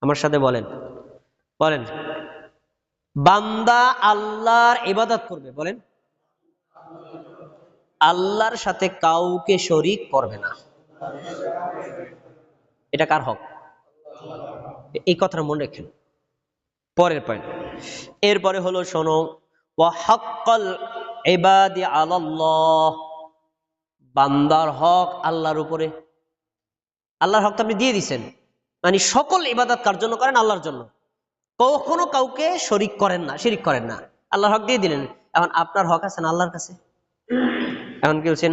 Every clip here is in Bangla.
আমার সাথে বলেন। বলেন। বান্দা আল্লাহর ইবাদত করবে, বলেন। আল্লাহর সাথে কাউকে শরিক করবে না। এটা কার হক? এই কথাটা মনে রেখেন। পরের পয়েন্ট এরপরে হলো, শোনো ওয়াহাক্কাল ইবাদি আলাল্লাহ। বান্দার হক আল্লাহর উপরে। আল্লাহর হক তো আপনি দিয়ে দিছেন। মানে সকল ইবাদত কার জন্য করেন? আল্লাহর জন্য। কখনো কাউকে শরিক করেন না, শিরিক করেন না। আল্লাহর হক দিয়ে দিলেন। এখন আপনার হক আছে না আল্লাহর কাছে? এখন কি বলছেন?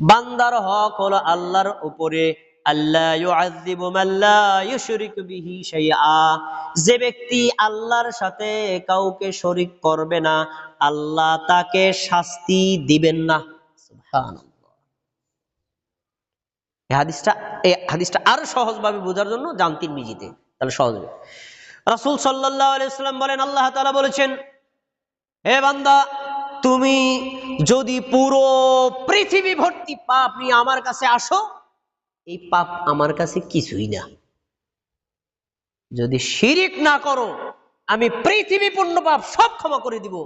বান্দার হক হলো আল্লাহর উপরে যে ব্যক্তি আল্লাহর সাথে কাউকে শরিক করবে না, আল্লাহ তাকে শাস্তি দিবেন না। এই হাদিসটা এই হাদিসটা আরও সহজভাবে বোঝার জন্য জানতিন মিজিতে তাহলে সহজ হবে। রাসূল সাল্লাল্লাহু আলাইহি সাল্লাম বলেন, আল্লাহ তাআলা বলেছেন, হে বান্দা, তুমি যদি পুরো পৃথিবী ভর্তি পাপ নিয়ে আমার কাছে আসো, এই পাপ আমার কাছে কিছুই না। যদি শিরিক না করো, আমি পৃথিবী পূর্ণ পাপ সব ক্ষমা করে দিব।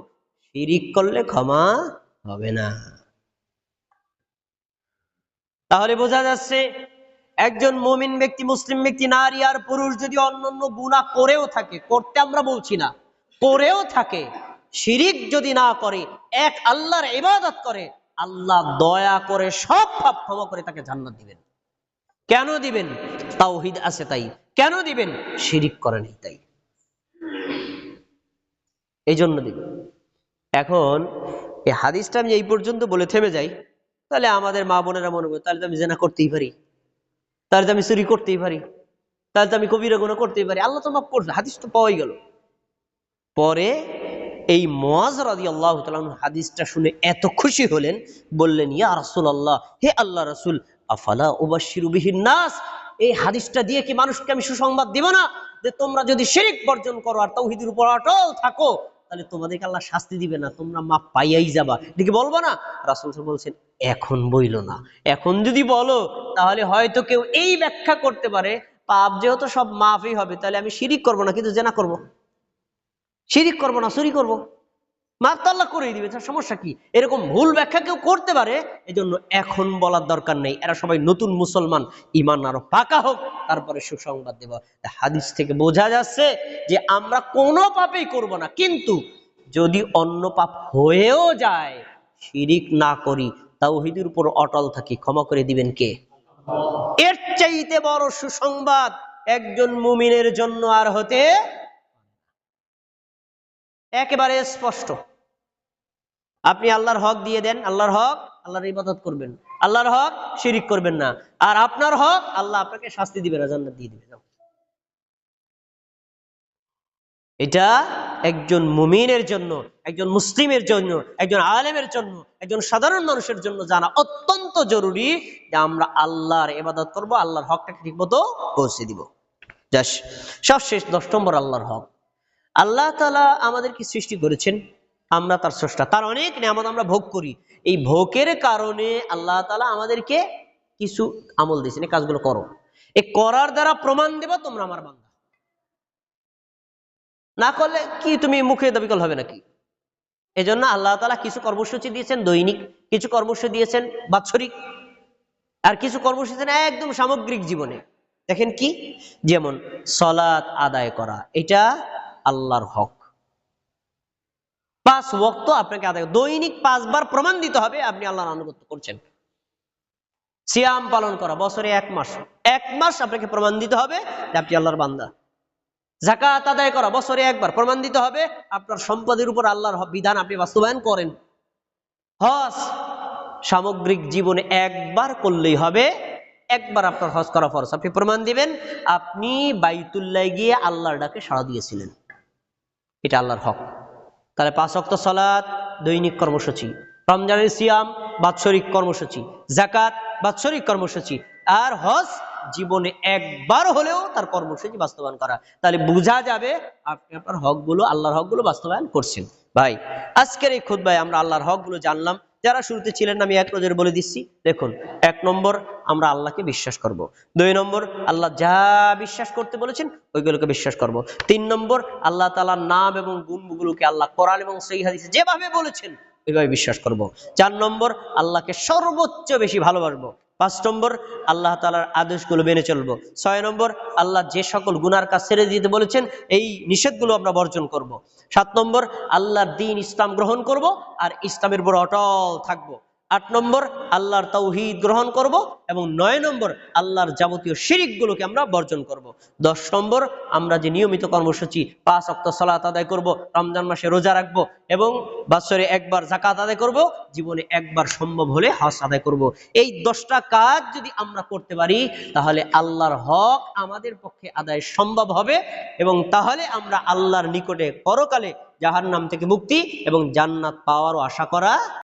শিরিক করলে ক্ষমা হবে না। তাহলে বোঝা যাচ্ছে একজন মুমিন ব্যক্তি, মুসলিম ব্যক্তি, নারী আর পুরুষ যদি অন্যান্য গুণা করেও থাকে, করতে আমরা বলছি না, করেও থাকে, শিরিক যদি না করে, এক আল্লাহর ইবাদত করে, আল্লাহ দয়া করে সব পাপ ক্ষমা করে তাকে জান্নাত দিবেন। কেন দিবেন? তাওহিদ আছে তাই। কেন দিবেন? শিরিক করে নেই তাই। এই জন্য দিবেন। এখন এই হাদিসটা আমি এই পর্যন্ত বলে থেমে যাই। তাহলে আমাদের মা বোনেরা মনে করে তাহলে তো আমি জেনা করতেই পারি। তাহলে তো আমি চুরি করতেই পারি। তাহলে তো আমি কবিরা গুণা করতেই পারি। আল্লাহ তো মাফ করছে, হাদিস তো পাওয়াই গেল। পরে এই মোয়াজ রাজি আল্লাহ হাদিসটা শুনে এত খুশি হলেন, বললেন, ইয়া রাসুল আল্লাহ হে আল্লাহ রাসুল, আফালা ওবাশির বিহীন নাস? এই হাদিসটা দিয়ে কি মানুষকে আমি সুসংবাদ দিব না? যে তোমরা যদি শিরিক বর্জন করো আর তৌহিদের উপর অটল থাকো তাহলে তোমাদেরকে আল্লাহ শাস্তি দিবে না, তোমরা মাপ পাইয়াই যাবা। এটা বলব না? রাসুল বলছেন, এখন বইল না। এখন যদি বলো, তাহলে হয়তো কেউ এই ব্যাখ্যা করতে পারে, পাপ যেহেতু সব মাফই হবে, তাহলে আমি শিরিক করব না, কিন্তু জেনা করব। শিরিক করব না, চুরি করব। আল্লাহ করেই দিবে। তার সমস্যা কি? এরকম ভুল ব্যাখ্যা কেউ করতে পারে এই জন্য এখন বলার দরকার নেই। এরা সবাই নতুন মুসলমান ইমান আরও পাকা হোক, তারপরে সুসংবাদ দেব। হাদিস থেকে বোঝা যাচ্ছে যে আমরা কোনো পাপেই করব না। কিন্তু যদি অন্য পাপ হয়েও যায়, শিরিক না করি, তাওহিদের উপর অটল থাকি, ক্ষমা করে দিবেন কে? এর চাইতে বড় সুসংবাদ একজন মুমিনের জন্য আর হতে একেবারে স্পষ্ট। আপনি আল্লাহর হক দিয়ে দেন, আল্লাহর হক আল্লাহর ইবাদত করবেন। আল্লাহর হক শিরিক করবেন না। আর আপনার হক আল্লাহ আপনাকে শাস্তি দিবে না জান্নাত দিয়ে দিবে। এটা একজন মুমিনের জন্য, একজন মুসলিমের জন্য, একজন আলেমের জন্য, একজন সাধারণ মানুষের জন্য জানা অত্যন্ত জরুরি যে আমরা আল্লাহর ইবাদত করব, আল্লাহর হকটাকে ঠিক মতো পৌঁছে দিব। যাস, সবশেষ দশ নম্বর আল্লাহর হক। আল্লাহ তালা আমাদেরকে সৃষ্টি করেছেন। আমরা তার স্রষ্টা। তার অনেক নিয়ামত আমরা ভোগ করি। এই ভোগের কারণে আল্লাহ তালা আমাদেরকে কিছু আমল দিয়েছেন। এই কাজগুলো করো। এই করার দ্বারা প্রমাণ দেবা তোমরা আমার বান্দা। না করলে কি তুমি মুখে দাবিকল হবে নাকি? এই জন্য আল্লাহ তালা কিছু কর্মসূচি দিয়েছেন, দৈনিক কিছু কর্মসূচি দিয়েছেন, বাৎসরিক। আর কিছু কর্মসূচি একদম সামগ্রিক জীবনে। দেখেন কি? যেমন সলাৎ আদায় করা। এটা আল্লাহর হক। পাঁচ ওয়াক্ত আপনাকে আদায় দৈনিক পাঁচবার প্রমাণ দিতে হবে, আপনি আল্লাহর আনুগত্য করছেন। সিয়াম পালন করা, বছরে এক মাস। এক মাস আপনাকে প্রমাণ দিতে হবে আপনি আল্লাহর বান্দা। জাকাত আদায় করা, বছরে একবার প্রমাণ দিতে হবে, আপনার সম্পদের উপর আল্লাহর বিধান আপনি বাস্তবায়ন করেন। হজ, সামগ্রিক জীবনে একবার করলেই হবে, একবার আপনার হজ করা ফরজ। আপনি প্রমাণ দিবেন, আপনি বাইতুল্লাহ গিয়ে আল্লাহর ডাকে সাড়া দিয়েছিলেন। এটা আল্লাহর হক। তাহলে পাঁচ অক্ত সলাৎ দৈনিক কর্মসূচি। রমজানের সিয়াম, বাৎসরিক কর্মসূচি। জাকাত বাৎসরিক কর্মসূচি। আর হজ, জীবনে একবার হলেও তার কর্মসূচি বাস্তবায়ন করা। তাহলে বোঝা যাবে আপনি আপনার হকগুলো, আল্লাহর হকগুলো বাস্তবায়ন করছেন। ভাই, আজকের এই খুদ্ আমরা আল্লাহর হকগুলো জানলাম। যারা শুরুতে ছিলেন আমি এক নজরে বলে দিচ্ছি দেখুন, এক নম্বর আমরা আল্লাহকে বিশ্বাস করব। দুই নম্বর, আল্লাহ যা বিশ্বাস করতে বলেছেন, ওইগুলোকে বিশ্বাস করব। তিন নম্বর, আল্লাহ তালার নাম এবং গুণগুলোকে আল্লাহ কোরআন এবং সেই হাদিসে যেভাবে বলেছেন, ওইভাবে বিশ্বাস করব। চার নম্বর, আল্লাহকে সর্বোচ্চ বেশি ভালোবাসবো পাঁচ নম্বর, আল্লাহ তালার আদেশগুলো মেনে চলবো ছয় নম্বর, আল্লাহ যে সকল গুনার কাজ ছেড়ে দিতে বলেছেন, এই নিষেধগুলো আমরা বর্জন করব। সাত নম্বর, আল্লাহর দিন ইসলাম গ্রহণ করব আর ইসলামের উপর অটল থাকব আট নম্বর, আল্লাহর তৌহিদ গ্রহণ করব এবং নয় নম্বর, আল্লাহর যাবতীয় শিরিকগুলোকে আমরা বর্জন করব। দশ নম্বর, আমরা যে নিয়মিত কর্মসূচি পাঁচ অক্ত সালাত আদায় করব, রমজান মাসে রোজা রাখব এবং বছরে একবার জাকাত আদায় করব, জীবনে একবার সম্ভব হলে হজ আদায় করব। এই দশটা কাজ যদি আমরা করতে পারি, তাহলে আল্লাহর হক আমাদের পক্ষে আদায় সম্ভব হবে এবং তাহলে আমরা আল্লাহর নিকটে পরকালে জাহার নাম থেকে মুক্তি এবং জান্নাত পাওয়ারও আশা করা